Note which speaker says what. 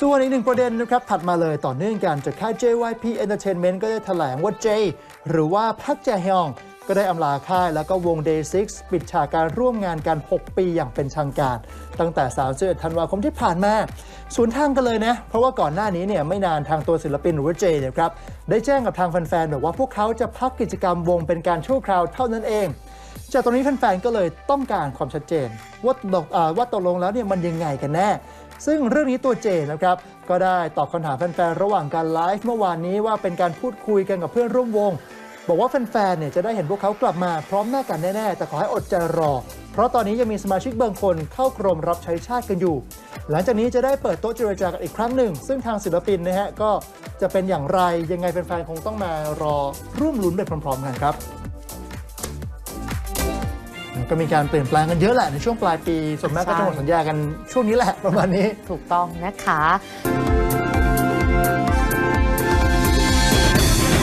Speaker 1: ส่วนอีกหนึ่งประเด็นนะครับถัดมาเลยต่อเนื่องกันจากค่าย JYP Entertainment ก็ได้แถลงว่า J หรือว่าพักแจฮยอง ก็ได้อำลาค่ายแล้วก็วง Day6 ปิดฉากการร่วมงานกัน 6 ปีอย่างเป็นทางการ ตั้งแต่ 31 ธันวาคมที่ผ่านมาสวนทางกันเลยนะ เพราะว่าก่อนหน้านี้เนี่ยไม่นานทางตัวศิลปินหรือว่า J เนี่ยครับได้แจ้งกับทางแฟนๆแบบว่าพวกเขาจะพักกิจกรรมวงเป็นการชั่วคราวเท่านั้นเองจากตรงนี้แฟนๆก็เลยต้องการความชัดเจนว่าว่าตกลงแล้วเนี่ยมันยังไงกันแน่ ซึ่งเรื่องนี้ตัวเจนะครับก็ได้ตอบคำถามแฟนๆระหว่างการไลฟ์เมื่อวานนี้ว่าเป็นการพูดคุยกันกับเพื่อนร่วมวง บอกว่าแฟนๆเนี่ยจะได้เห็นพวกเขากลับมาพร้อมหน้ากันแน่ๆ แต่ขอให้อดใจรอ เพราะตอนนี้ยังมีสมาชิกบางคนเข้ากรมรับใช้ชาติกันอยู่ หลังจากนี้จะได้เปิดโต๊ะเจรจากันอีกครั้งหนึ่ง ซึ่งทางศิลปินนะฮะก็จะเป็นอย่างไรยังไงแฟนๆคงต้องมารอร่วมลุ้นไปพร้อมๆกันครับ ก็มีการเปลี่ยนแปลงกันเยอะแหละในช่วงปลายปีส่วนมากก็จะหมดสัญญากันช่วงนี้แหละประมาณนี้
Speaker 2: ถูกต้องนะคะ